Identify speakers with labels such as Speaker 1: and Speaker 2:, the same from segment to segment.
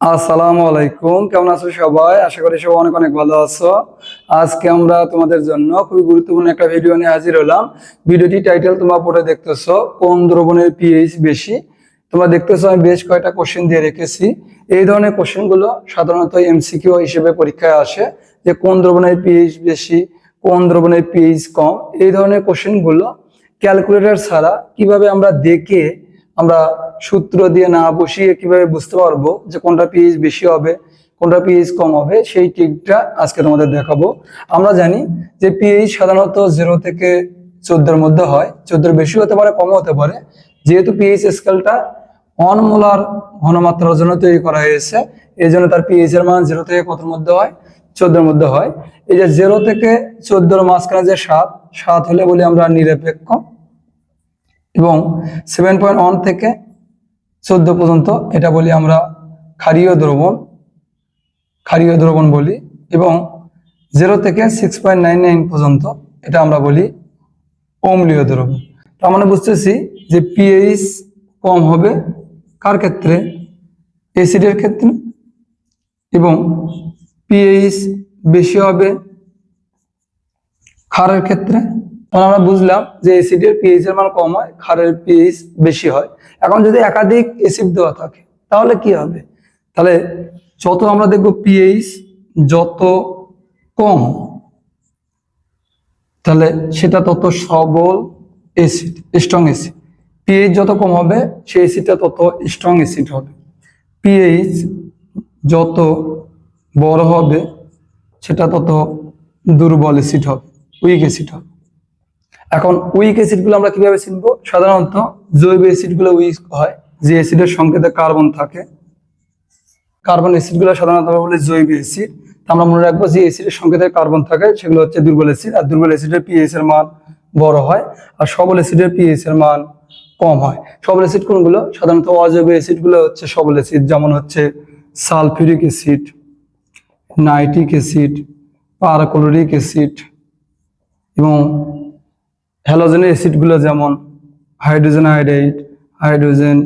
Speaker 1: আসসালামু আলাইকুম, কেমন আছো সবাই? আশা করি সবাই অনেক অনেক ভালো আছো। আজকে আমরা তোমাদের জন্য খুবই গুরুত্বপূর্ণ একটা ভিডিও নিয়ে হাজির হলাম। ভিডিওটি টাইটেল তোমরা পড়ে দেখতেছো, কোন দ্রবণের পিএইচ বেশি? তোমরা দেখতেছো আমি বেশ কয়েকটা কোশ্চেন দিয়ে রেখেছি। এই ধরনের কোশ্চেনগুলো সাধারণত এমসিকিউ হিসেবে পরীক্ষায় আসে যে কোন দ্রবণের পিএইচ বেশি, কোন দ্রবণের পিএইচ কম। এই ধরনের কোশ্চেনগুলো ক্যালকুলেটর ছাড়া কীভাবে আমরা দেখে আমরা সূত্র দিয়ে না বসিয়ে কীভাবে বুঝতে পারব যে কোনটা পিএইচ বেশি হবে, কোনটা পিএইচ কম হবে, সেই টিকটা আজকে তোমাদের দেখাবো। আমরা জানি যে পিএইচ সাধারণত জিরো থেকে চোদ্দোর মধ্যে হয়, চোদ্দোর বেশি হতে পারে কম হতে পারে। যেহেতু পিএইচ স্কেলটা অনমোলার ঘনমাত্রার জন্য তৈরি করা হয়েছে, এই জন্য তার পিএইচ এর মান জিরো থেকে কতর মধ্যে হয়? চোদ্দোর মধ্যে হয়। এই যে জিরো থেকে চোদ্দোর মাঝখানে যে সাত সাত হলে বলি আমরা নিরপেক্ষ। এবং সেভেন পয়েন্ট ওয়ান থেকে চোদ্দ পর্যন্ত এটা বলি আমরা ক্ষারীয় দ্রবণ ক্ষারীয় দ্রবণ বলি এবং জিরো থেকে সিক্স পয়েন্ট নাইন নাইন পর্যন্ত এটা আমরা বলি অম্লীয় দ্রবণ। তার মানে বুঝতেছি যে পিএইচ কম হবে কার ক্ষেত্রে? অ্যাসিডের ক্ষেত্রে। এবং পিএইচ বেশি হবে খারের ক্ষেত্রে। তখন আমরা বুঝলাম যে অ্যাসিডের পিএইচ এর মান কম হয় খারের পিএইচ বেশি হয়। এখন যদি একাধিক অ্যাসিড দেওয়া থাকে, তাহলে কি হবে? তাহলে যত আমরা দেখব পিএইচ যত কম, তাহলে সেটা তত সবল অ্যাসিড স্ট্রং অ্যাসিড পিএইচ যত কম হবে, সেই অ্যাসিডটা তত স্ট্রং অ্যাসিড হবে। পিএইচ যত বড় হবে, সেটা তত দুর্বল অ্যাসিড হবে উইক অ্যাসিড হবে। এখন উইক অ্যাসিডগুলো আমরা কীভাবে চিনব সাধারণত জৈব অ্যাসিডগুলো উইক হয়, যে অ্যাসিডের সংকেতে কার্বন থাকে। কার্বন অ্যাসিডগুলো সাধারণত বলি জৈব অ্যাসিড। আমরা মনে রাখব যে অ্যাসিডের সংকেতে কার্বন থাকে, সেগুলো হচ্ছে দুর্বল অ্যাসিড। আর দুর্বল অ্যাসিডের পিএইচ এর মান বড় হয়, আর সবল অ্যাসিডের পিএইচ এর মান কম হয়। সবল অ্যাসিড কোনগুলো? সাধারণত অজৈব অ্যাসিডগুলো হচ্ছে সবল অ্যাসিড, যেমন হচ্ছে sulphuric acid, nitric acid, perchloric acid এবং হ্যালোজেনের অ্যাসিডগুলো যেমন হাইড্রোজেন আয়োডাইড হাইড্রোজেন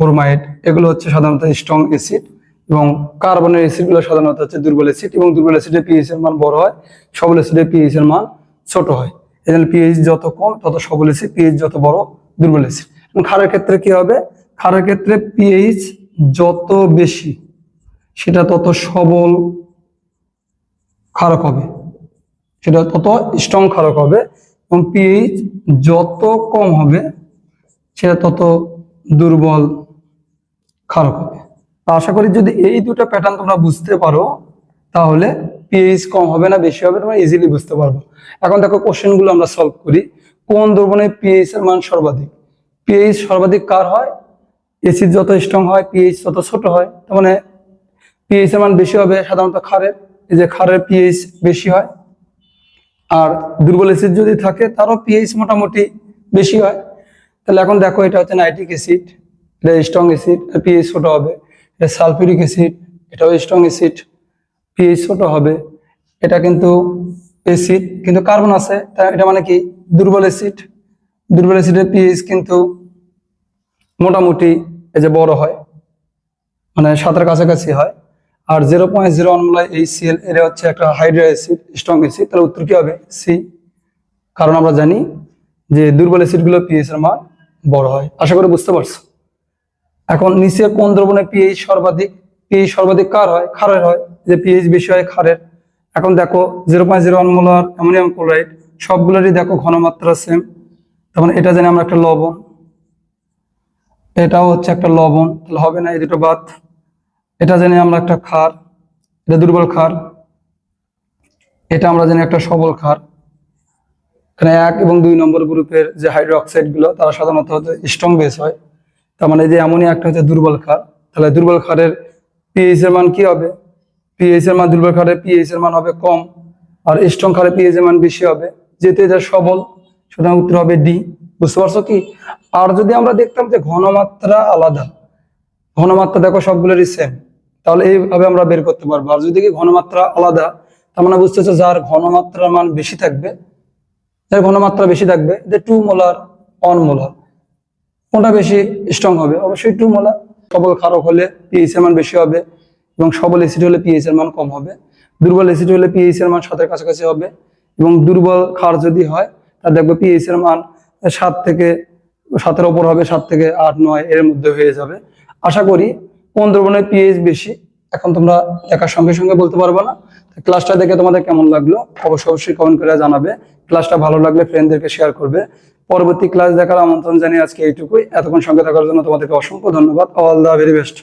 Speaker 1: ব্রোমাইড, এগুলো হচ্ছে সাধারণত স্ট্রং অ্যাসিড এবং কার্বনের অ্যাসিডগুলো সাধারণত হচ্ছে দুর্বল অ্যাসিড এবং দুর্বল অ্যাসিডের পিএইচ এর মান বড় হয়, সবল অ্যাসিডের পিএইচ এর মান ছোট হয়। এই জন্য পিএইচ যত কম, তত সবল অ্যাসিড পিএইচ যত বড়, দুর্বল অ্যাসিড। এবং ক্ষারের ক্ষেত্রে কি হবে? ক্ষারের ক্ষেত্রে পিএইচ যত বেশি, সেটা তত সবল ক্ষারক হবে। সেটা তত স্ট্রং ক্ষারক হবে। এবং পিএইচ যত কম হবে, সেটা তত দুর্বল ক্ষারক হবে। আশা করি যদি এই দুটো প্যাটার্ন তোমরা বুঝতে পারো, তাহলে পিএইচ কম হবে না, বেশি হবে, তোমরা ইজিলি বুঝতে পারব। এখন দেখো কোশ্চেনগুলো আমরা সলভ করি। কোন দ্রবণে পিএইচ এর মান সর্বাধিক? পিএইচ সর্বাধিক কার হয়? এসিড যত স্ট্রং হয় পিএইচ তত ছোট হয়। তার মানে পিএইচ এর মান বেশি হবে সাধারণত খারের এই যে খারের পিএইচ বেশি হয় আর দুর্বল অ্যাসিড যদি থাকে, তারও পিএইচ মোটামুটি বেশি হয়। তাহলে এখন দেখো, এটা হচ্ছে নাইট্রিক অ্যাসিড এটা স্ট্রং অ্যাসিড পিএইচ ছোট হবে। এটা সালফিউরিক অ্যাসিড এটাও স্ট্রং অ্যাসিড পিএইচ ছোট হবে। এটা কিন্তু অ্যাসিড কিন্তু কার্বন আছে, তা এটা মানে কি? দুর্বল অ্যাসিড দুর্বল অ্যাসিডের পিএইচ কিন্তু মোটামুটি এই যে বড় হয় মানে সাতের কাছাকাছি হয়। আর zero point zero one molar এই সিএল এটা হচ্ছে একটা হাইড্রো অ্যাসিড স্ট্রং অ্যাসিড তাহলে উত্তর কি হবে? সি কারণ আমরা জানি যে দুর্বল অ্যাসিডগুলো পিএইচ এর মান বড় হয়। আশা করি বুঝতে পারছ? এখন নিচে কোন দ্রবণে পিএইচ সর্বাধিক? পিএইচ সর্বাধিক কার হয়? খারের হয়। যে পিএইচ বেশি হয় ক্ষারের। এখন দেখো zero point zero one molar ammonium chloride সবগুলোরই দেখো ঘনমাত্রা সেম তখন এটা জানি আমরা একটা লবণ। এটাও হচ্ছে একটা লবণ। তাহলে হবে না এই দুটো বাদ। এটা জানি আমরা একটা খার, এটা দুর্বল খার, এটা আমরা জানি একটা সবল ক্ষার এখানে এক এবং দুই নম্বর গ্রুপের যে হাইড্রোক্সাইডগুলো, তারা সাধারণত স্ট্রং বেস হয়। তার মানে যে এমনই একটা হচ্ছে দুর্বল খার। তাহলে দুর্বল ক্ষারের পিএইচ এর মান কি হবে? পিএইচ এর মান দুর্বল খারের পিএইচ এর মান হবে কম, আর স্ট্রং ক্ষারের পিএইচ এর মান বেশি হবে। যেহেতু এটা সবল, সুতরাং উত্তর হবে ডি বুঝতে পারছ কি? আর যদি আমরা দেখতাম যে ঘনমাত্রা আলাদা, ঘনমাত্রা দেখো সবগুলোরই সেম তাহলে এইভাবে আমরা বের করতে পারব। আর যদি ঘনমাত্রা আলাদা, তার মানে বুঝতেছে যার ঘনমাত্রার মান বেশি থাকবে, যার ঘনমাত্রা বেশি থাকবে, যে টু মোলার অন মোলার কোনটা বেশি স্ট্রং হবে? অবশ্যই টু মোলার সবল ক্ষারক হলে পিএইচ এর মান বেশি হবে এবং সবল এসিড হলে পিএইচ এর মান কম হবে। দুর্বল অ্যাসিড হলে পিএইচ এর মান সাতের কাছাকাছি হবে এবং দুর্বল ক্ষার যদি হয় তা দেখবে পিএইচ এর মান সাত থেকে, সাতের ওপর হবে, সাত থেকে আট, নয়, এর মধ্যে হয়ে যাবে। আশা করি দ্রবণের পিএইচ বেশি। এখন তোমরা দেখার সঙ্গে সঙ্গে বলতে পারবে না। ক্লাসটা দেখে তোমাদের কেমন লাগল? অবশ্যই অবশ্যই কমেন্ট করে জানাবে। ক্লাসটা ভালো লাগলে ফ্রেন্ডদেরকে শেয়ার করবে। পরবর্তী ক্লাস দেখার আমন্ত্রণ জানিয়ে আজকে এইটুকুই। এতক্ষণ সঙ্গে থাকার জন্য তোমাদেরকে অসংখ্য ধন্যবাদ। All the very best